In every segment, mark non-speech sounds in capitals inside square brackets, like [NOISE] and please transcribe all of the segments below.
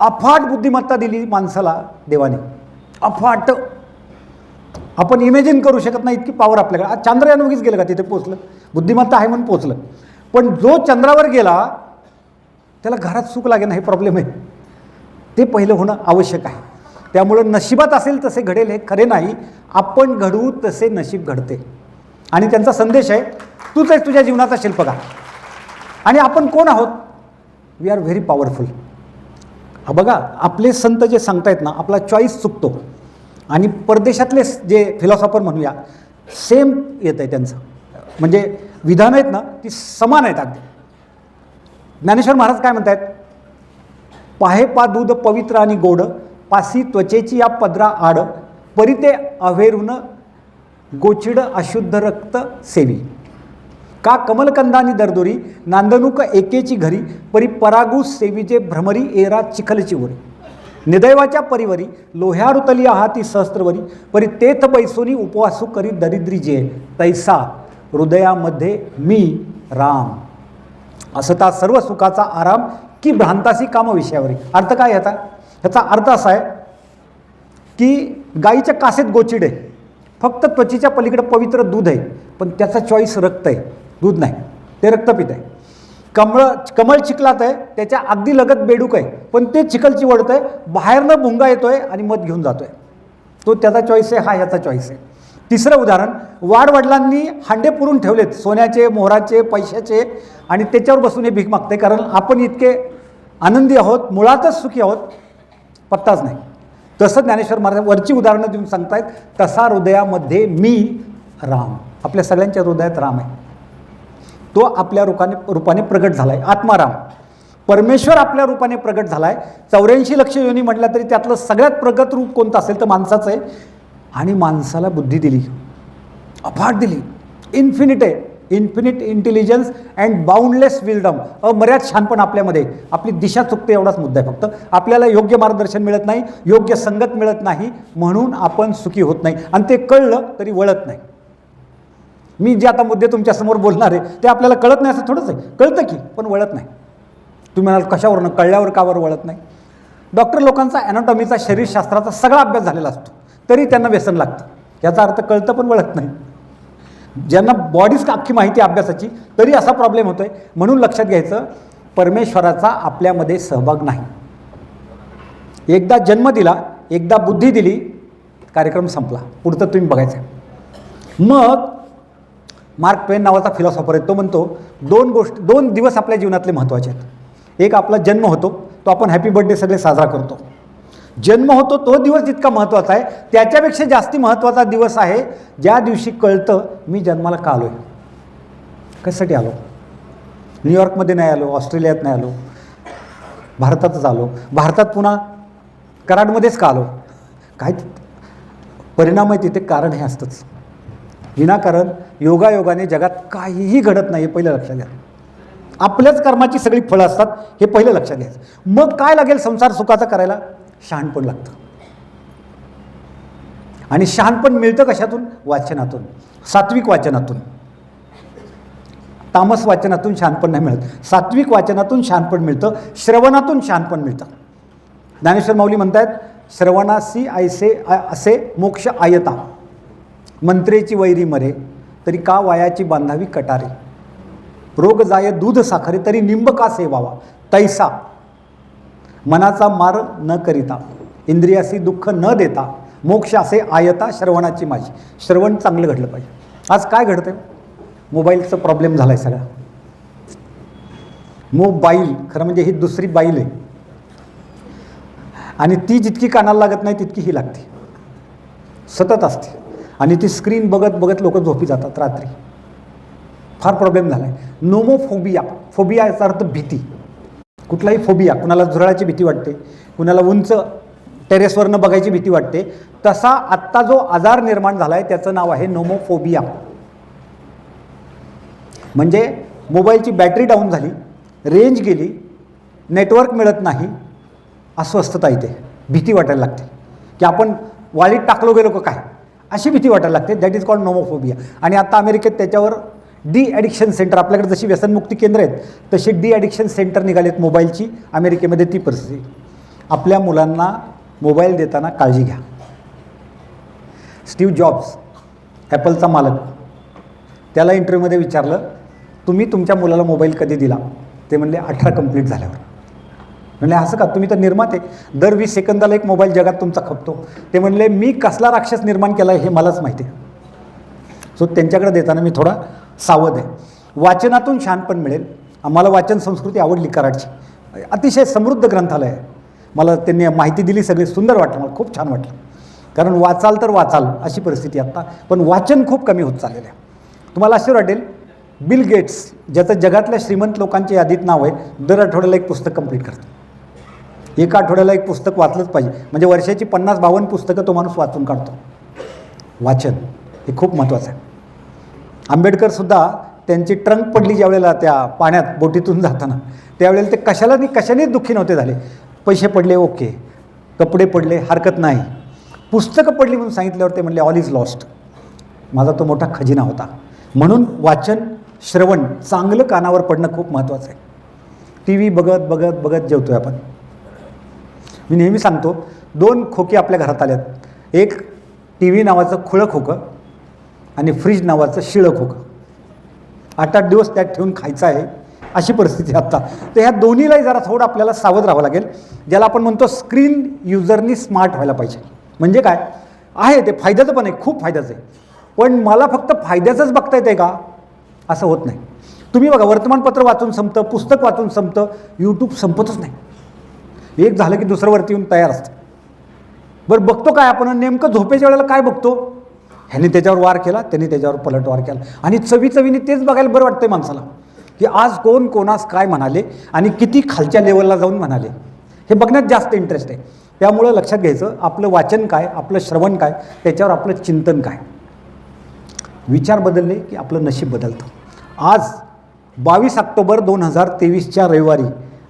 अफाट बुद्धिमत्ता दिली माणसाला देवाने. अफाट. आपण इमेजिन करू शकत नाही इतकी पॉवर आपल्याकडे. आज चांद्रयान उगीच गेलं का? तिथे पोचलं बुद्धिमत्ता आहे म्हणून पोचलं पण जो चंद्रावर गेला त्याला घरात सुख लागेल हे प्रॉब्लेम आहे. ते पहिलं होणं आवश्यक आहे. त्यामुळं नशिबात असेल तसे घडेल हे खरे नाही. आपण घडवू तसे नशीब घडते. आणि त्यांचा संदेश आहे तूच आहेस तुझ्या जीवनाचा शिल्पकार. आणि आपण कोण आहोत? वी आर व्हेरी पॉवरफुल बघा आपले संत जे सांगतायत ना आपला चॉईस चुकतो. आणि परदेशातले जे फिलॉसॉफर म्हणूया सेम येत आहे त्यांचं. म्हणजे विधानं आहेत ना ती समान आहेत अगदी. ज्ञानेश्वर महाराज काय म्हणतायत? पाहे पा दूध पवित्र आणि गोड पासी त्वचेची या पदरा आड परिते अभेरून गोचिड अशुद्ध रक्त सेवी. का कमलकंदानी दरदोरी नांदणूक एकेची घरी परी परागू सेवीचे भ्रमरी एरा चिखलची वरी. निदैवाच्या परिवरी लोह्यारुतली आहाती सहस्त्रवरी परी तेथ बैसोनी उपवासू करी दरिद्री जे. तैसा हृदयामध्ये मी राम. असता सर्व सुखाचा आराम की भ्रांतासी कामविषयावरी अर्थ काय ह्याचा ह्याचा अर्थ असा आहे की गाईच्या कासेत गोचिड. आहे फक्त त्वचेच्या पलीकडे पवित्र दूध आहे पण त्याचा चॉईस रक्त आहे. दूध नाही. ते रक्तपित आहे. कमळ कमळ चिखलात आहे त्याच्या अगदी लगत बेडूक आहे. पण ते चिखल चिवडतं आहे बाहेरनं भुंगा येतो आहे आणि मध घेऊन जातो आहे तो त्याचा चॉईस आहे हा ह्याचा चॉईस आहे. तिसरं उदाहरण वाडवडिलांनी हांडे पुरून ठेवलेत सोन्याचे मोहराचे पैशाचे आणि त्याच्यावर बसून हे भीक मागते कारण आपण इतके आनंदी आहोत मुळातच सुखी आहोत पत्ताच नाही. तसं ज्ञानेश्वर महाराज वरची उदाहरणं देऊन सांगतायत तसा हृदयामध्ये मी राम. आपल्या सगळ्यांच्या हृदयात राम आहे. तो आपल्या रूपाने रूपाने प्रगट झाला आहे आत्माराम. परमेश्वर आपल्या रूपाने प्रगट झाला आहे चौऱ्याऐंशी लक्ष योनी म्हटलं तरी त्यातलं सगळ्यात प्रगत रूप कोणतं असेल तर माणसाचं आहे. आणि माणसाला बुद्धी दिली. अफाट दिली. इन्फिनिट आहे. Infinite intelligence and boundless wisdom अमर्याद छानपण आपल्यामध्ये आपली दिशा चुकते एवढाच मुद्दा आहे फक्त. आपल्याला योग्य मार्गदर्शन मिळत नाही योग्य संगत मिळत नाही म्हणून आपण सुखी होत नाही. आणि ते कळलं तरी वळत नाही. मी जे आता मुद्दे तुमच्यासमोर बोलणार आहे ते आपल्याला कळत नाही असं थोडंच आहे. कळतं की पण वळत नाही. तुम्ही म्हणाल कशावरनं कळल्यावर का बरं वळत नाही. डॉक्टर लोकांचा ॲनाटॉमीचा शरीरशास्त्राचा सगळा अभ्यास झालेला असतो. तरी त्यांना व्यसन लागतं. याचा अर्थ कळतं पण वळत नाही. ज्यांना बॉडीज अख्खी माहिती अभ्यासाची तरी असा प्रॉब्लेम होतो आहे म्हणून लक्षात घ्यायचं परमेश्वराचा आपल्यामध्ये सहभाग नाही. एकदा जन्म दिला एकदा बुद्धी दिली कार्यक्रम संपला. पुढचं तुम्ही बघायचं. मग मार्क ट्वेन नावाचा फिलॉसॉफर आहे तो म्हणतो दोन गोष्ट दोन दिवस आपल्या जीवनातले महत्त्वाचे आहेत. एक आपला जन्म होतो तो आपण हॅपी बर्थडे सगळे साजरा करतो. जन्म होतो तो दिवस जितका महत्त्वाचा आहे त्याच्यापेक्षा जास्ती महत्त्वाचा दिवस आहे ज्या दिवशी कळतं मी जन्माला का आलो आहे कशासाठी आलो? न्यूयॉर्कमध्ये नाही आलो ऑस्ट्रेलियात नाही आलो भारतातच आलो. भारतात पुन्हा कराडमध्येच का आलो? काय परिणाम आहे तिथे कारण हे असतंच. विनाकारण योगायोगाने जगात काहीही घडत नाही हे पहिलं लक्षात घ्या. आपल्याच कर्माची सगळी फळं असतात हे पहिलं लक्षात घ्यायचं मग काय लागेल संसार सुखाचा करायला? शहाणपण लागतं. आणि शहाणपण मिळतं कशातून? वाचनातून. सात्विक वाचनातून. तामस वाचनातून शहाणपण नाही मिळत. सात्विक वाचनातून शहाणपण मिळतं. श्रवणातून शहाणपण मिळतं. ज्ञानेश्वर माऊली म्हणतायत श्रवणासी ऐसे असे मोक्ष आयता. मंत्रेची वैरी मरे तरी का वायाची बांधावी कटारे? रोग जाय दूध साखरे तरी निंब का सेवावा? तैसा. मनाचा मार न करिता इंद्रियासी दुःख न देता मोक्ष असे आयता श्रवणाची माझी. श्रवण चांगलं घडलं पाहिजे. आज काय घडतंय? मोबाईलचा प्रॉब्लेम झाला आहे सगळा. मोबाईल खरं म्हणजे ही दुसरी बाईल आहे. आणि ती जितकी कानाला लागत नाही तितकी ही लागते. सतत असते. आणि ती स्क्रीन बघत बघत लोक झोपी जातात रात्री. फार प्रॉब्लेम झाला आहे नोमोफोबिया फोबिया याचा अर्थ भीती. कुठलाही फोबिया कुणाला झुरळाची भीती वाटते कुणाला उंच टेरेसवरनं बघायची भीती वाटते तसा आत्ता जो आजार निर्माण झाला आहे त्याचं नाव आहे नोमोफोबिया म्हणजे मोबाईलची बॅटरी डाऊन झाली रेंज गेली नेटवर्क मिळत नाही अस्वस्थता येते भीती वाटायला लागते. की आपण वाळीत टाकलो गेलो का काय? अशी भीती वाटायला लागते. दॅट इज कॉल्ड नोमोफोबिया आणि आता अमेरिकेत त्याच्यावर डी ॲडिक्शन सेंटर आपल्याकडे जशी व्यसनमुक्ती केंद्र आहेत तशी डी ॲडिक्शन सेंटर निघालेत मोबाईलची. अमेरिकेमध्ये ती परिस्थिती. आपल्या मुलांना मोबाईल देताना काळजी घ्या. स्टीव जॉब्स ॲपलचा मालक त्याला इंटरव्ह्यूमध्ये विचारलं तुम्ही तुमच्या मुलाला मोबाईल कधी दिला? ते म्हणले अठरा कंप्लीट झाल्यावर. म्हणले असं का? तुम्ही तर निर्माते. दर वीस सेकंदाला एक मोबाईल जगात तुमचा खपतो. ते म्हणले मी कसला राक्षस निर्माण केला हे मलाच माहिती आहे. सो त्यांच्याकडे देताना मी थोडा सावध आहे. वाचनातून शहाणपण मिळेल. आम्हाला वाचन संस्कृती आवडली कराडची. अतिशय समृद्ध ग्रंथालय आहे. मला त्यांनी माहिती दिली सगळी सुंदर वाटलं. मला खूप छान वाटलं. कारण वाचाल तर वाचाल अशी परिस्थिती आत्ता पण वाचन खूप कमी होत चाललेलं आहे. तुम्हाला असे वाटेल बिल गेट्स ज्याचं जगातल्या श्रीमंत लोकांच्या यादीत नाव आहे दर आठवड्याला एक पुस्तक कंप्लीट करतो एका आठवड्याला एक पुस्तक वाचलंच पाहिजे. म्हणजे वर्षाची पन्नास बावन्न पुस्तकं तो माणूस वाचून काढतो. वाचन हे खूप महत्त्वाचं आहे. आंबेडकरसुद्धा त्यांची ट्रंक पडली ज्यावेळेला त्या पाण्यात बोटीतून जाताना. त्यावेळेला ते कशाला नाही कशानेच दुःखी नव्हते झाले. पैसे पडले ओके. कपडे पडले हरकत नाही. पुस्तकं पडली म्हणून सांगितल्यावर ते म्हणले ऑल इज लॉस्ट माझा तो मोठा खजिना होता. म्हणून वाचन श्रवण चांगलं कानावर पडणं खूप महत्त्वाचं आहे. टी व्ही बघत बघत बघत जेवतो आहे आपण. मी नेहमी सांगतो दोन खोके आपल्या घरात आल्यात. एक टी व्ही नावाचं खुळं खोकं आणि फ्रीज नावाचं शिळं खोकं. आठ आठ दिवस त्यात ठेवून खायचं आहे अशी परिस्थिती आत्ता तर ह्या दोन्हीलाही जरा थोडं आपल्याला सावध राहावं लागेल ज्याला आपण म्हणतो स्क्रीन युजरनी स्मार्ट व्हायला पाहिजे. म्हणजे काय? आहे ते फायद्याचं पण आहे खूप फायद्याचं आहे. पण मला फक्त फायद्याचंच बघता येतं का? असं होत नाही. तुम्ही बघा वर्तमानपत्र वाचून संपतं पुस्तक वाचून संपतं यूट्यूब संपतच नाही. एक झालं की दुसरं वरती येऊन तयार असतं. बरं बघतो काय आपण नेमकं झोपेच्या वेळेला काय बघतो? ह्याने त्याच्यावर वार केला त्यांनी त्याच्यावर पलटवार केला. आणि चवी चवीने तेच बघायला बरं वाटतंय माणसाला की आज कोण कोणास काय म्हणाले आणि किती खालच्या लेवलला जाऊन म्हणाले. हे बघण्यात जास्त इंटरेस्ट आहे. त्यामुळं लक्षात घ्यायचं आपलं वाचन काय आपलं श्रवण काय त्याच्यावर आपलं चिंतन काय. विचार बदलले की आपलं नशीब बदलतं. आज बावीस ऑक्टोबर दोन हजार तेवीसच्या रविवारी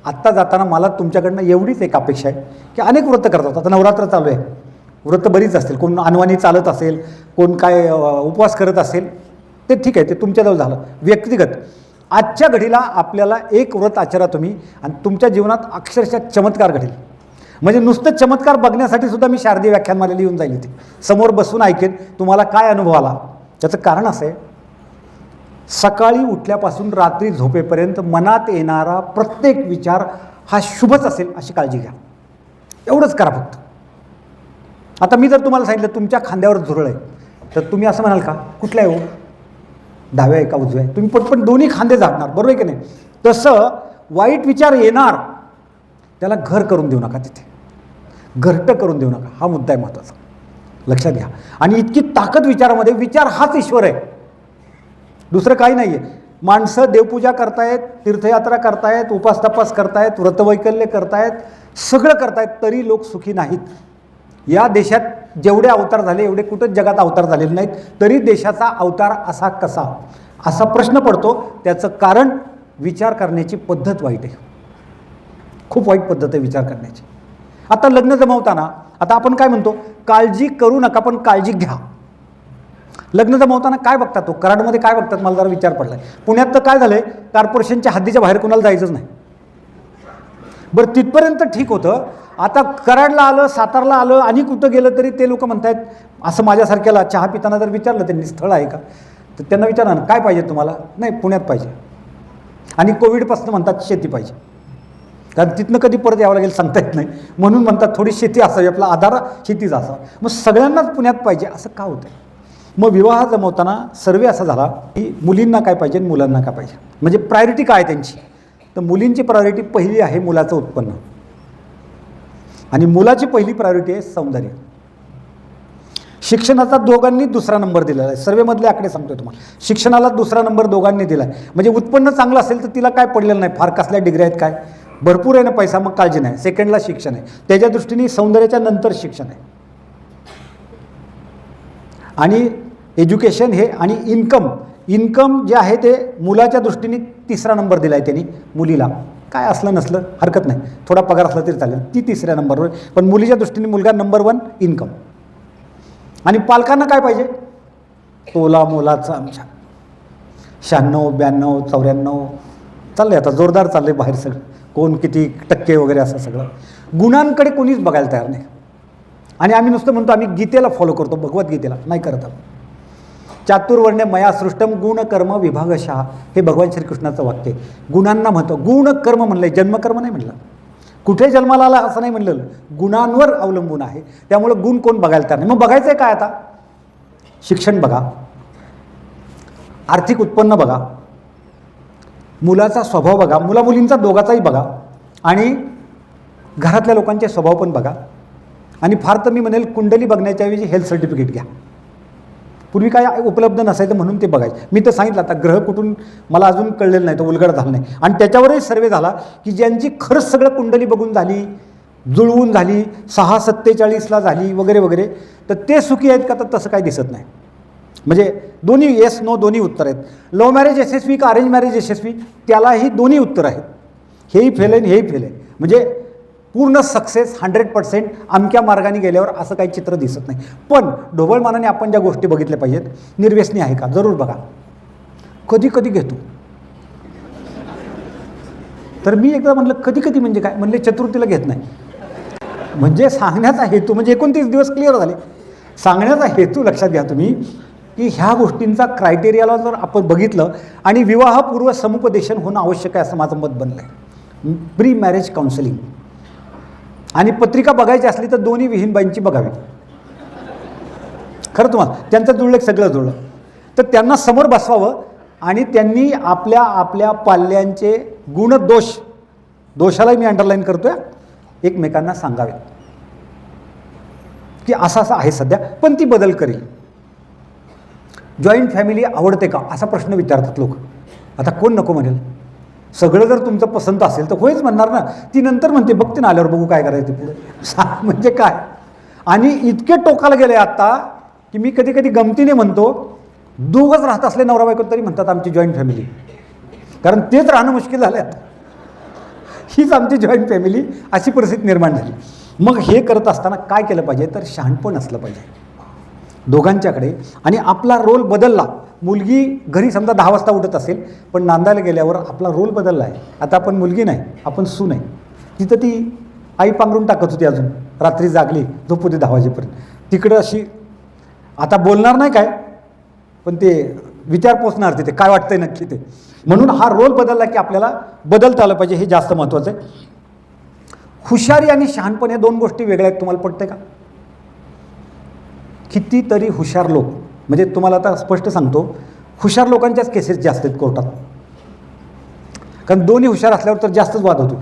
आत्ता जाताना मला तुमच्याकडनं एवढीच एक अपेक्षा आहे की अनेक व्रत करतात आता नवरात्र चालू आहे. व्रत बरीच असतील. कोण अनवाणी चालत असेल कोण काय उपवास करत असेल ते ठीक आहे ते तुमच्याजवळ झालं. व्यक्तिगत. आजच्या घडीला आपल्याला एक व्रत आचरा तुम्ही आणि तुमच्या जीवनात अक्षरशः चमत्कार घडेल. म्हणजे नुसतं चमत्कार बघण्यासाठी सुद्धा मी शारदीय व्याख्यानमालेला येऊन जाईल इथे. समोर बसून ऐकेन तुम्हाला काय अनुभव आला. त्याचं कारण असं आहे सकाळी उठल्यापासून रात्री झोपेपर्यंत मनात येणारा प्रत्येक विचार हा शुभच असेल अशी काळजी घ्या. एवढंच करा फक्त. आता मी जर तुम्हाला सांगितलं तुमच्या खांद्यावर झुरळ आहे तर तुम्ही असं म्हणाल का? कुठल्या आहे हो? डाव्या आहे का उजव्या. आहे तुम्ही पटपट दोन्ही खांदे झाडणार बरोबर आहे की नाही? तसं वाईट विचार येणार त्याला घर करून देऊ नका तिथे. घरटं करून देऊ नका. हा मुद्दा आहे महत्त्वाचा. लक्षात घ्या. आणि इतकी ताकद विचारामध्ये विचार हाच ईश्वर आहे. दुसरं काही नाही आहे माणसं देवपूजा करतायत तीर्थयात्रा करतायत उपास तपास करतायत व्रतवैकल्य करतायत सगळं करतायत तरी लोक सुखी नाहीत. या देशात जेवढे अवतार झाले एवढे कुठंच जगात अवतार झालेले नाहीत. तरी देशाचा अवतार असा कसा? असा प्रश्न पडतो. त्याचं कारण विचार करण्याची पद्धत वाईट आहे. खूप वाईट पद्धत आहे विचार करण्याची. आता लग्न जमवताना आता आपण काय म्हणतो? काळजी करू नका पण काळजी घ्या. लग्न जमवताना काय बघतात तो? कराडमध्ये काय बघतात? मला जरा विचार पडला आहे पुण्यात तर काय झालं आहे कॉर्पोरेशनच्या हद्दीच्या बाहेर कुणाला जायचंच नाही. बरं तिथपर्यंत ठीक होतं. आता कराडला आलं सातारला आलं आणि कुठं गेलं तरी ते लोक म्हणतायत असं माझ्यासारख्याला चहा पिताना जर विचारलं त्यांनी स्थळ आहे का? तर त्यांना विचारा ना काय पाहिजे तुम्हाला? नाही पुण्यात पाहिजे. आणि कोविडपासून म्हणतात शेती पाहिजे. कारण तिथनं कधी परत यावं लागेल सांगता येत नाही. म्हणून म्हणतात थोडी शेती असावी आपला आधार शेतीचा असावा. मग सगळ्यांनाच पुण्यात पाहिजे असं का होतं मग विवाह जमवताना सर्वे असा झाला की मुलींना काय पाहिजे आणि मुलांना काय पाहिजे? म्हणजे प्रायोरिटी काय आहे त्यांची? तर मुलींची प्रायोरिटी पहिली आहे मुलाचं उत्पन्न. आणि मुलाची पहिली प्रायोरिटी आहे सौंदर्य. शिक्षणाचा दोघांनी दुसरा नंबर दिलेला आहे. सर्वेमधले आकडे सांगतोय तुम्हाला. शिक्षणाला दुसरा नंबर दोघांनी दिला आहे म्हणजे उत्पन्न चांगलं असेल तर तिला काय पडलेलं नाही. फार कसल्या डिग्री आहेत काय? भरपूर आहे ना पैसा मग काळजी नाही. सेकंडला शिक्षण आहे. त्याच्या दृष्टीने सौंदर्याच्या नंतर शिक्षण आहे. आणि एज्युकेशन हे आणि इन्कम इन्कम जे आहे ते मुलाच्या दृष्टीने तिसरा नंबर दिला आहे त्यांनी मुलीला. काय असलं नसलं हरकत नाही. थोडा पगार असला तरी चालेल. ती तिसऱ्या नंबरवर. आहे. पण मुलीच्या दृष्टीने मुलगा नंबर वन इन्कम. आणि पालकांना काय पाहिजे? तोला मोलाचं आमच्या. शहाण्णव ब्याण्णव चौऱ्याण्णव. चाललंय आता जोरदार चाललंय बाहेर सगळं. कोण किती टक्के वगैरे असं सगळं. गुणांकडे कोणीच बघायला तयार नाही. आणि आम्ही नुसतं म्हणतो आम्ही गीतेला फॉलो करतो भगवद्गीतेला. नाही करत आपण चातुर्वर्ण्य मया सृष्टम गुणकर्म विभागशहा हे भगवान श्रीकृष्णाचं वाक्य आहे. गुणांना गुण कर्म म्हणलंय. जन्मकर्म नाही म्हणलं. कुठे जन्माला आला असं नाही म्हणलं. गुणांवर अवलंबून आहे. त्यामुळं गुण कोण बघायला तयार नाही. मग बघायचं आहे काय आता? शिक्षण बघा. आर्थिक उत्पन्न बघा. मुलाचा स्वभाव बघा. मुला मुलींचा दोघाचाही बघा. आणि घरातल्या लोकांचे स्वभाव पण बघा. आणि फार तर मी म्हणेल कुंडली बघण्याच्याऐवजी हेल्थ सर्टिफिकेट घ्या. पूर्वी काय उपलब्ध नसायचं म्हणून ते बघायचं. मी तर सांगितलं आता ग्रह कुठून मला अजून कळलेलं नाही तो उलगड झाला नाही. आणि त्याच्यावरही सर्वे झाला की ज्यांची खरंच सगळं कुंडली बघून झाली जुळवून झाली सहा सत्तेचाळीसला झाली वगैरे वगैरे तर ते सुखी आहेत का तर तसं काही दिसत नाही. म्हणजे दोन्ही येस नो दोन्ही उत्तर आहेत. लव्ह मॅरेज यशस्वी का अरेंज मॅरेज यशस्वी? त्यालाही दोन्ही उत्तर आहेत. हेही फेल आहे आणि हेही फेल आहे. म्हणजे पूर्ण सक्सेस हंड्रेड पर्सेंट अमक्या मार्गाने गेल्यावर असं काही चित्र दिसत नाही. पण ढोबळमानाने आपण ज्या गोष्टी बघितल्या पाहिजेत निर्व्यसनी आहे का? जरूर बघा. कधी कधी घेतो. तर मी एकदा म्हणलं कधी कधी म्हणजे काय? म्हणले चतुर्थीला घेत नाही. म्हणजे सांगण्याचा हेतू म्हणजे एकोणतीस दिवस क्लिअर झाले. सांगण्याचा हेतू लक्षात घ्या तुम्ही की ह्या गोष्टींचा क्रायटेरियाला जर आपण बघितलं आणि विवाहपूर्व समुपदेशन होणं आवश्यक आहे असं माझं मत बनलं आहे प्री मॅरेज काउन्सिलिंग आणि पत्रिका बघायची असली तर दोन्ही विहीनबाईंची बघावी. खरं तुम्हाला त्यांचं जुळलं सगळं जुळलं. तर त्यांना समोर बसवावं आणि त्यांनी आपल्या आपल्या पाल्यांचे गुण दोष दोषालाही मी अंडरलाईन करतोय एकमेकांना सांगावे की असं असं आहे सध्या पण ती बदल करेल. जॉईंट फॅमिली आवडते का? असा प्रश्न विचारतात लोक. आता कोण नको म्हणेल? सगळं जर तुमचं पसंत असेल तर होयच म्हणणार ना. ती नंतर म्हणते बघते ना आल्यावर बघू काय करायचं पुढे. [LAUGHS] सा म्हणजे काय? आणि इतके टोकाला गेले आत्ता की मी कधी कधी गमतीने म्हणतो दोघंच राहत असले नवरा बायको तरी म्हणतात आमची जॉईंट फॅमिली कारण तेच राहणं मुश्किल झालं आता. [LAUGHS] हीच आमची जॉईंट फॅमिली अशी परिस्थिती निर्माण झाली. मग हे करत असताना काय केलं पाहिजे? तर शहाणपण असलं पाहिजे. दोघांच्याकडे. आणि आपला रोल बदलला. मुलगी घरी समजा दहा वाजता उठत असेल पण नांदायला गेल्यावर आपला रोल बदलला आहे आता आपण मुलगी नाही आपण सून आहे तिथं ती आई पांघरून टाकत होती अजून रात्री जागली झोपू दे दहा वाजेपर्यंत. तिकडं अशी आता बोलणार नाही काय पण ते विचार पोचणार तिथे काय वाटतंय नक्की ते. म्हणून हा रोल बदलला की आपल्याला बदलता आलं पाहिजे हे जास्त महत्त्वाचं आहे. हुशारी आणि शहाणपण या दोन गोष्टी वेगळ्या आहेत तुम्हाला पडते का? कितीतरी हुशार लोक म्हणजे तुम्हाला आता स्पष्ट सांगतो हुशार लोकांच्याच केसेस जास्त आहेत कोर्टात. कारण दोन्ही हुशार असल्यावर तर जास्तच वाद होतो.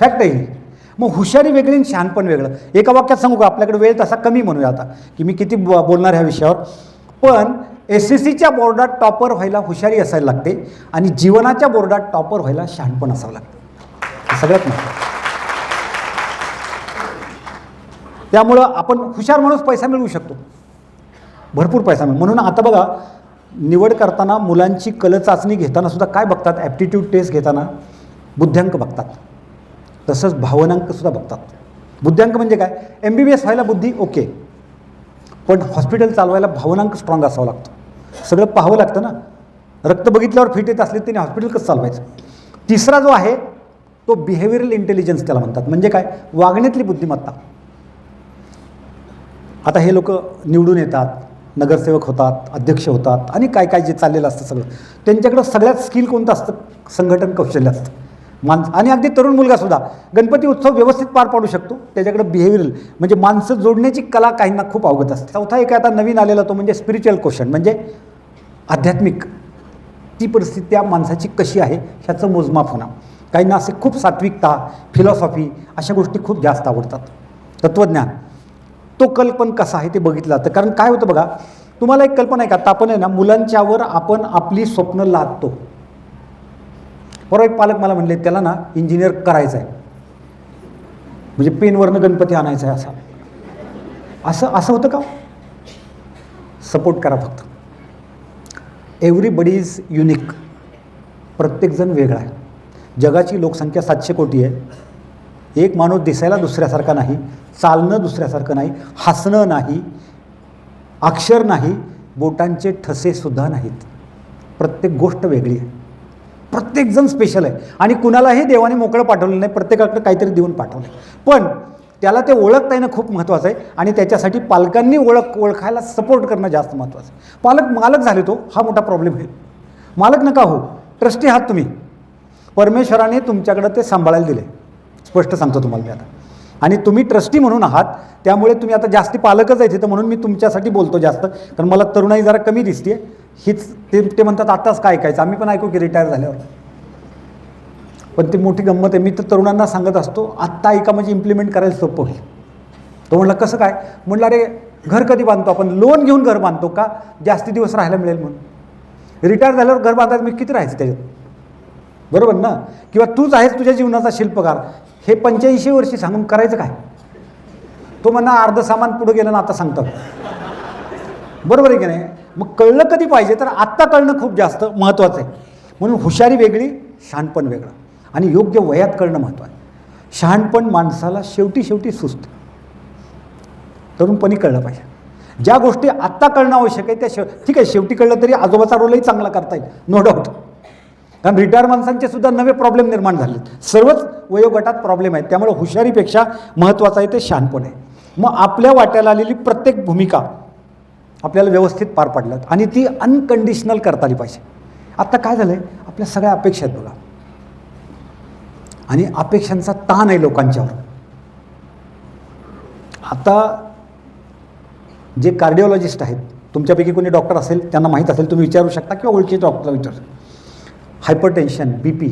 फॅक्ट आहे मग हुशारी वेगळी आणि शहाणपण वेगळं. एका वाक्यात सांगू का? आपल्याकडे वेळ तसा कमी म्हणूया आता की मी किती बो- बोलणार ह्या विषयावर. पण एस एस सीच्या बोर्डात टॉपर व्हायला हुशारी असायला लागते आणि जीवनाच्या बोर्डात टॉपर व्हायला शहाणपण असावं लागतं. सगळ्यात महत्त्वाचं त्यामुळं आपण हुशार माणूस पैसा मिळवू शकतो. भरपूर पैसा मिळेल. म्हणून आता बघा निवड करताना मुलांची कल चाचणी घेताना सुद्धा काय बघतात? ॲप्टिट्यूड टेस्ट घेताना बुद्ध्यांक बघतात. तसंच भावनांकसुद्धा बघतात. बुद्ध्यांक म्हणजे काय? एम बी बी एस व्हायला बुद्धी ओके. पण हॉस्पिटल चालवायला भावनांक स्ट्रॉंग असावं लागतो. सगळं पाहावं लागतं ना. रक्त बघितल्यावर फिट येत असले त्याने हॉस्पिटल कसं चालवायचं? तिसरा जो आहे तो बिहेवियरल इंटेलिजन्स त्याला म्हणतात. म्हणजे काय? वागण्यातली बुद्धिमत्ता. आता हे लोक निवडून येतात. नगरसेवक होतात अध्यक्ष होतात आणि काय काय जे चाललेलं असतं सगळं. त्यांच्याकडं सगळ्यात स्किल कोणतं असतं? संघटन कौशल्य असतं. माणसं आणि अगदी तरुण मुलगासुद्धा गणपती उत्सव व्यवस्थित पार पाडू शकतो. त्याच्याकडे बिहेवियरल म्हणजे माणसं जोडण्याची कला काहींना खूप अवगत असते. चौथा एक आता नवीन आलेला तो म्हणजे स्पिरिच्युअल क्वेश्चन म्हणजे आध्यात्मिक. ती परिस्थिती त्या माणसाची कशी आहे ह्याचं मोजमाप होणं. काहींना असे खूप सात्विकता फिलॉसॉफी अशा गोष्टी खूप जास्त आवडतात. तत्त्वज्ञान तो कल पण कसा आहे ते बघितलं जातं. कारण काय होतं बघा तुम्हाला एक कल्पना आहे का? आता आपण आहे ना मुलांच्यावर आपण आपली स्वप्न लादतो. परवा एक पालक मला म्हणले त्याला ना इंजिनियर करायचं आहे. म्हणजे पेनवरनं गणपती आणायचा आहे असा. असं असं होतं का? सपोर्ट करा फक्त. एव्हरीबडी इज युनिक प्रत्येकजण वेगळा आहे. जगाची लोकसंख्या सातशे कोटी आहे. एक माणूस दिसायला दुसऱ्यासारखा नाही. चालणं दुसऱ्यासारखं नाही हसणं नाही अक्षर नाही बोटांचे ठसेसुद्धा नाहीत. प्रत्येक गोष्ट वेगळी आहे. प्रत्येकजण स्पेशल आहे. आणि कुणालाही देवाने मोकळं पाठवलं नाही प्रत्येकाकडे काहीतरी देऊन पाठवलं पण त्याला ते ओळखता येणं खूप महत्त्वाचं आहे आणि त्याच्यासाठी पालकांनी ओळख ओळखायला सपोर्ट करणं जास्त महत्त्वाचं आहे. पालक मालक झाले तो हा मोठा प्रॉब्लेम आहे. मालक नका हो ट्रस्टी आहात तुम्ही. परमेश्वराने तुमच्याकडं ते सांभाळायला दिले स्पष्ट सांगतो तुम्हाला मी आता. आणि तुम्ही ट्रस्टी म्हणून आहात त्यामुळे तुम्ही आता जास्ती पालकच आहेत तिथं म्हणून मी तुमच्यासाठी बोलतो जास्त. कारण मला तरुणाई जरा कमी दिसते हीच ते ते म्हणतात आत्ताच काय ऐकायचं. आम्ही पण ऐकू की रिटायर झाल्यावर. पण ती मोठी गंमत आहे. मी तर तरुणांना सांगत असतो आत्ता ऐका म्हणजे इम्प्लिमेंट करायला सोपं होईल. तो म्हणला कसं काय? म्हणलं अरे घर कधी बांधतो आपण? लोन घेऊन घर बांधतो का? जास्ती दिवस राहायला मिळेल म्हणून. रिटायर झाल्यावर घर बांधायला मी किती राहायचं त्याच्यात? बरोबर ना? किंवा तूच आहेस तुझ्या जीवनाचा शिल्पकार. हे पंच्याऐंशी वर्षी सांगून करायचं काय? तो म्हणा अर्ध सामान पुढं गेलं ना आता सांगतात बरोबर आहे की नाही? मग कळलं कधी पाहिजे तर आत्ता कळणं खूप जास्त महत्त्वाचं आहे. म्हणून हुशारी वेगळी शहाणपण वेगळं. आणि योग्य वयात कळणं महत्त्वाचं आहे. शहाणपण माणसाला शेवटी शेवटी सुस्त. तरुणपणी कळलं पाहिजे. ज्या गोष्टी आत्ता कळणं आवश्यक आहे त्या शेव ठीक आहे शेवटी कळलं तरी आजोबाचा रोलही चांगला करता येईल. नो डाऊट कारण रिटायर माणसांचे सुद्धा नवे प्रॉब्लेम निर्माण झालेत. सर्वच वयोगटात प्रॉब्लेम आहेत त्यामुळे हुशारीपेक्षा महत्त्वाचं आहे ते शहाणपण आहे. मग आपल्या वाट्याला आलेली प्रत्येक भूमिका आपल्याला व्यवस्थित पार पाडल्यात आणि ती अनकंडिशनल करता आली पाहिजे. आत्ता काय झालं आहे आपल्या सगळ्या अपेक्षा आहेत बघा. आणि अपेक्षांचा ताण आहे लोकांच्यावर. आता जे कार्डिओलॉजिस्ट आहेत तुमच्यापैकी कोणी डॉक्टर असेल त्यांना माहीत असेल तुम्ही विचारू शकता किंवा ओळखीचे डॉक्टरला विचारू शकता. Hypertension B P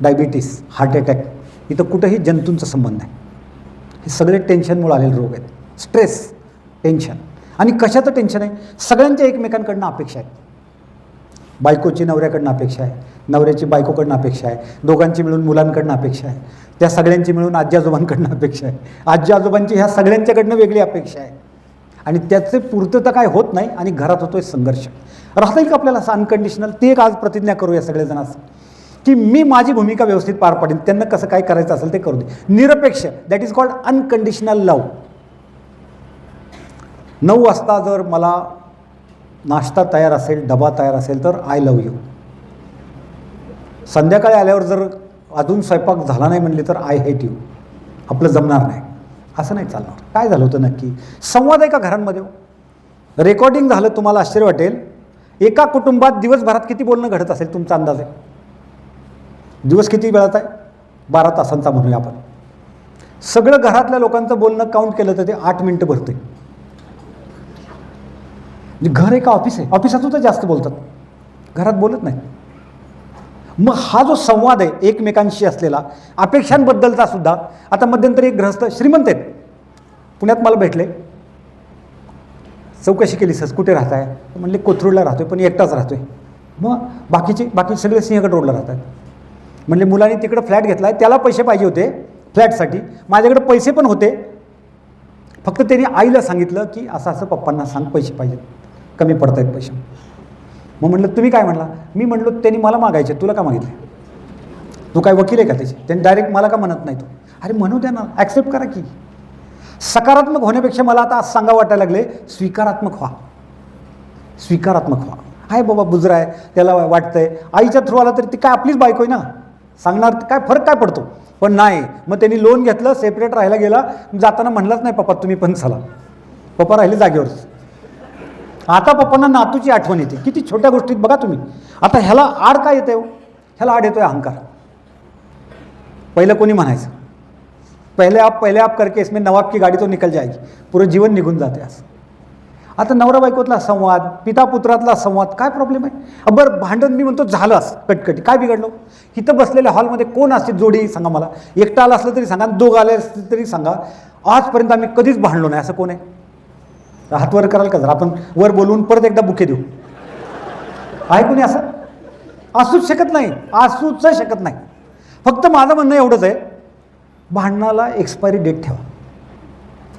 diabetes heart attack इथं कुठंही जंतूंचा संबंध आहे हे सगळे टेन्शनमुळे आलेले रोग आहेत. Stress tension. आणि कशाचं टेन्शन आहे? सगळ्यांच्या एकमेकांकडनं अपेक्षा आहेत. बायकोची नवऱ्याकडनं अपेक्षा आहे. नवऱ्याची बायकोकडनं अपेक्षा आहे. दोघांची मिळून मुलांकडनं अपेक्षा आहे. त्या सगळ्यांची मिळून आजी आजोबांकडनं अपेक्षा आहे. आजी आजोबांची ह्या सगळ्यांच्याकडनं वेगळी अपेक्षा आहे. आणि त्याचे पूर्तता काय होत नाही आणि घरात होतोय संघर्ष. राहता येईल का आपल्याला असं अनकंडिशनल ते एक आज प्रतिज्ञा करूया सगळेजण की मी माझी भूमिका व्यवस्थित पार पाडेन त्यांना कसं काय करायचं असेल ते करू दे. निरपेक्ष that is called unconditional love नऊ वाजता जर मला नाश्ता तयार असेल डबा तयार असेल तर आय लव यू संध्याकाळी आल्यावर जर अजून स्वयंपाक झाला नाही म्हणले तर आय हेट यू आपलं जमणार नाही. असं नाही चालणार. काय झालं होतं नक्की? संवाद आहे का घरांमध्ये हो. रेकॉर्डिंग झालं तुम्हाला आश्चर्य वाटेल. एका कुटुंबात दिवसभरात किती बोलणं घडत असेल तुमचा अंदाज? आहे दिवस किती वेळात आहे? बारा तासांचा म्हणूया आपण. सगळं घरातल्या लोकांचं बोलणं काउंट केलं तर ते आठ मिनटं भरते म्हणजे घर एका ऑफिस आहे. ऑफिसातून तर जास्त बोलतात. घरात बोलत नाही मग हा जो संवाद आहे एकमेकांशी असलेला अपेक्षांबद्दलचा सुद्धा आता मध्यंतरी एक ग्रहस्थ श्रीमंत आहेत. पुण्यात मला भेटले. चौकशी केली सर कुठे राहत आहे म्हणले कोथरूडला राहतोय पण एकटाच राहतोय. मग बाकीचे बाकी सगळे सिंहगड रोडला राहतात म्हणले मुलांनी तिकडं फ्लॅट घेतला आहे त्याला पैसे पाहिजे होते फ्लॅटसाठी. माझ्याकडे पैसे पण होते. फक्त त्याने आईला सांगितलं की असं असं पप्पांना सांग पैसे पाहिजेत कमी पडत आहेत पैसे. मग म्हटलं तुम्ही काय म्हणला? मी म्हटलो त्यांनी मला मागायचे तुला का मागितले? तू काय वकील आहे का त्याचे? त्यांनी डायरेक्ट मला का म्हणत नाही तू? अरे म्हणू द्या ना ॲक्सेप्ट करा की. सकारात्मक होण्यापेक्षा मला आता आज सांगा वाटायला लागले स्वीकारात्मक व्हा. स्वीकारात्मक व्हा. आहे बाबा बुजरा आहे त्याला वाटतंय. आईच्या थ्रू आला तरी ती काय आपलीच बायको आहे ना? सांगणार काय फरक काय पडतो? पण नाही. मग त्यांनी लोन घेतलं सेपरेट राहायला गेला. जाताना म्हणलाच नाही पप्पा तुम्ही पण चला. पप्पा राहिले जागेवरच. आता पप्पांना नातूची आठवण येते. किती छोट्या गोष्टीत बघा तुम्ही. आता ह्याला आड काय येते हो? ह्याला आड येतोय अहंकार. पहिलं कोणी म्हणायचं? पहिले आप पहिले आप करके इसमें नवाब की गाडी तो निकल जाएगी. पुरं जीवन निघून जाते असं आता नवरा बायकोतला संवाद पिता पुत्रातला संवाद काय प्रॉब्लेम आहे? बरं भांडण मी म्हणतो झालं असं कटकटी. काय बिघडलो? इथं बसलेल्या हॉलमध्ये कोण असते? जोडी सांगा मला. एकटा आला असलं तरी सांगा दोघं आले असले तरी सांगा. आजपर्यंत आम्ही कधीच भांडलो नाही असं कोण आहे? हातवर कराल का जर? आपण वर बोलवून परत एकदा बुके देऊ. आहे कोणी असं? असूच शकत नाही. असूच शकत नाही. फक्त माझं म्हणणं एवढंच आहे भांडणाला एक्सपायरी डेट ठेवा.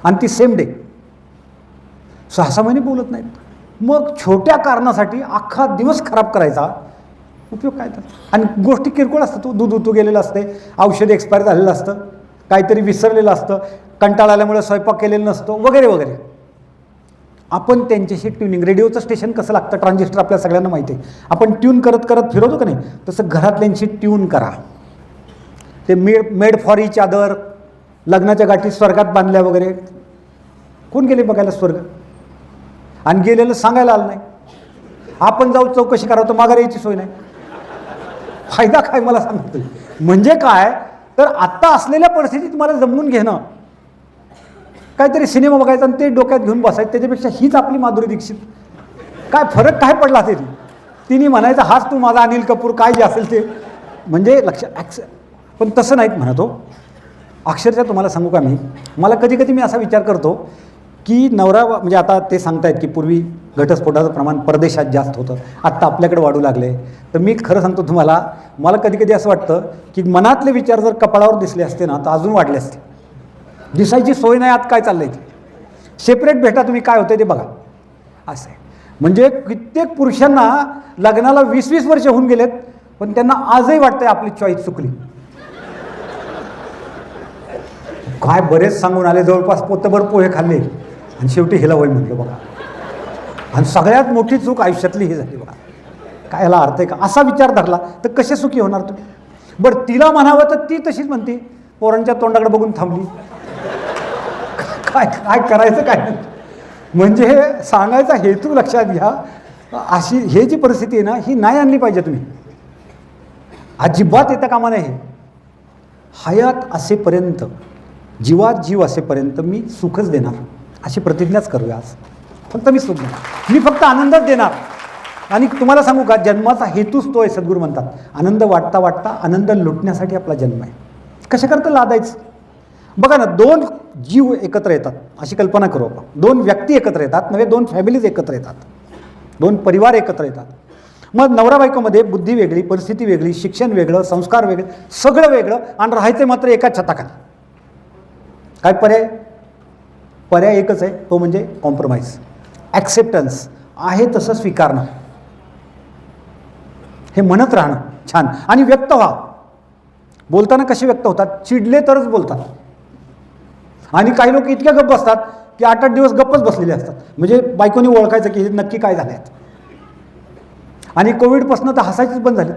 आणि ती सेम डे सहा सहा महिने बोलत नाहीत. मग छोट्या कारणासाठी अख्खा दिवस खराब करायचा उपयोग काय तर आणि गोष्टी किरकोळ असतात. तो दूध उतू गेलेलं असते औषध एक्सपायर झालेलं असतं काहीतरी विसरलेलं असतं कंटाळ आल्यामुळे स्वयंपाक केलेला नसतो वगैरे वगैरे. आपण त्यांच्याशी ट्युनिंग रेडिओचं स्टेशन कसं लागतं? ट्रान्झिस्टर आपल्या सगळ्यांना माहिती आहे. आपण ट्यून करत करत फिरवतो का नाही? तसं घरातल्यांशी ट्यून करा. ते made made for each other लग्नाच्या गाठी स्वर्गात बांधल्या वगैरे. कोण गेले बघायला स्वर्ग? आणि गेलेलं सांगायला आलं नाही. आपण जाऊ चौकशी करावं तर माघार यायची सोय नाही. फायदा काय मला सांगतो म्हणजे काय? तर आत्ता असलेल्या परिस्थितीत मला जमवून घेणं. काहीतरी सिनेमा बघायचा आणि ते डोक्यात घेऊन बसायचं. त्याच्यापेक्षा हीच आपली माधुरी दीक्षित. काय फरक काय पडला तरी तिने म्हणायचं हाच तू माझा अनिल कपूर काय जे असेल ते. म्हणजे लक्ष ॲक्स पण तसं नाहीत म्हणतो हो. अक्षरशः तुम्हाला सांगू का मी? मला कधी कधी मी असा विचार करतो की नवरा म्हणजे आता ते सांगतायत की पूर्वी घटस्फोटाचं प्रमाण परदेशात जास्त होतं. आत्ता आपल्याकडे वाढू लागले. तर मी खरं सांगतो तुम्हाला मला कधी कधी असं वाटतं की मनातले विचार जर कपाळावर दिसले असते ना तर अजून वाढले असते. दिसायची सोय नाही आत काय चाललं आहे सेपरेट भेटा तुम्ही काय होतं ते बघा. असं आहे. म्हणजे कित्येक पुरुषांना लग्नाला वीस वीस वर्ष होऊन गेलेत पण त्यांना आजही वाटतंय आपली चॉईस चुकली. काय बरेच सांगून आले जवळपास पोतभर पोहे खाल्ले. आणि शेवटी हिला वय म्हटलं बघा. आणि सगळ्यात मोठी चूक आयुष्यातली ही झाली बघा. काय ह्याला अर्थ आहे का? असा विचार धरला तर कसे सुखी होणार तुम्ही? बरं तिला म्हणावं तर ती तशीच म्हणते. पोरांच्या तोंडाकडे बघून थांबली. काय काय करायचं काय? म्हणजे हे सांगायचा हेतू लक्षात घ्या. अशी हे जी परिस्थिती आहे ना ही नाही आणली पाहिजे तुम्ही. अजिबात येता कामा नाही हयात असेपर्यंत जीवात जीव असेपर्यंत मी सुखच देणार. अशी प्रतिज्ञाच करूया आज. फक्त मी सुख मी फक्त आनंदच देणार. आणि तुम्हाला सांगू का जन्माचा हेतूच तो आहे सद्गुरू म्हणतात. आनंद वाटता वाटता आनंद लुटण्यासाठी आपला जन्म आहे. कशाकरता लादायचं? बघा ना दोन जीव एकत्र येतात. अशी कल्पना करू आपण. दोन व्यक्ती एकत्र येतात नव्हे दोन फॅमिलीज एकत्र येतात. दोन परिवार एकत्र येतात. मग नवरा बायकोमध्ये बुद्धी वेगळी परिस्थिती वेगळी शिक्षण वेगळं संस्कार वेगळे सगळं वेगळं आणि राहायचं मात्र एका छताखाली. काय पर्याय? पर्याय एकच आहे तो म्हणजे कॉम्प्रोमाइज ॲक्सेप्टन्स आहे तसं स्वीकारणं. हे म्हणत राहणं छान. आणि व्यक्त व्हा. बोलताना कसे व्यक्त होतात? चिडले तरच बोलतात. आणि काही लोक इतक्या गप्प असतात की आठ आठ दिवस गप्पच बसलेले असतात. म्हणजे बायकोनी ओळखायचं की हे नक्की काय झाले आहेत आणि कोविडपासून तर हसायचेच बंद झाले.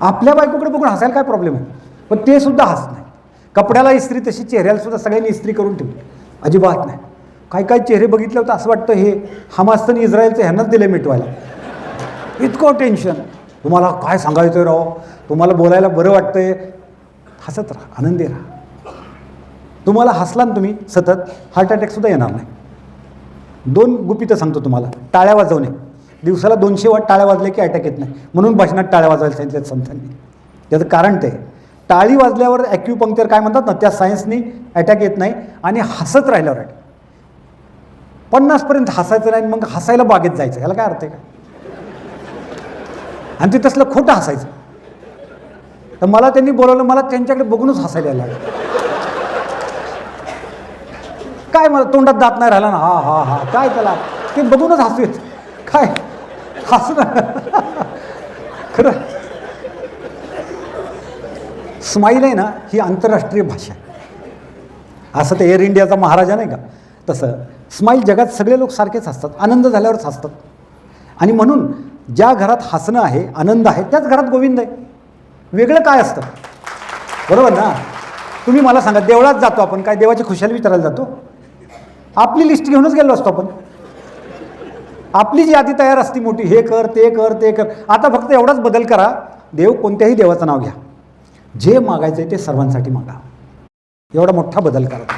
आपल्या बायकोकडे बघून हसायला काय प्रॉब्लेम आहे? पण ते सुद्धा हसत नाही. कपड्याला इस्त्री तशी चेहऱ्याला सुद्धा सगळ्यांनी इस्त्री करून ठेवली. अजिबात नाही. काही काही चेहरे बघितले होते असं वाटतं हे हमास्तन इस्रायलचं ह्यांनाच दिले मिटवायला. इतकं टेन्शन तुम्हाला काय सांगायचं आहे राव? तुम्हाला बोलायला बरं वाटतंय? हसत राहा आनंदी राहा. तुम्हाला हसला ना तुम्ही सतत हार्ट अटॅकसुद्धा येणार नाही. दोन गुपितं सांगतो तुम्हाला टाळ्या वाजवणे. दिवसाला दोनशे वाट टाळ्या वाजले की अटॅक येत नाही. म्हणून भाषणात टाळ्या वाजवायला सांगितल्या संतांनी. त्याचं कारण ते आहे. टाळी वाजल्यावर ॲक्युपंक्चर काय म्हणतात ना त्या सायन्सनी अटॅक येत नाही आणि हसत राहिल्यावर अटॅक पन्नासपर्यंत हसायचं नाही मग हसायला बागेत जायचं. ह्याला काय अर्थ आहे का? आणि ते तसलं खोटं हसायचं. तर मला त्यांनी बोलवलं मला त्यांच्याकडे बघूनच हसायला यायला लागलं. काय मला तोंडात दात नाही राहिला ना? हा हा हा. काय त्याला? ते बघूनच हसू येत. काय? हसू ना [LAUGHS] खरं. स्माईल आहे ना ही आंतरराष्ट्रीय भाषा आहे. असं ते एअर इंडियाचा महाराजा नाही का? तसं स्माईल जगात सगळे लोक सारखेच हसतात आनंद झाल्यावरच हसतात. आणि म्हणून ज्या घरात हसणं आहे आनंद आहे त्याच घरात गोविंद आहे. वेगळं काय असतं? बरोबर ना? तुम्ही मला सांगा देवळात जातो आपण काय देवाची खुशाली विचारायला जातो? आपली लिस्ट घेऊनच गेलो असतो आपण. आपली जी यादी तयार असती मोठी हे कर ते कर ते कर. आता फक्त एवढाच बदल करा देव कोणत्याही देवाचं नाव घ्या. जे मागायचं आहे ते सर्वांसाठी मागा. एवढा मोठा बदल करा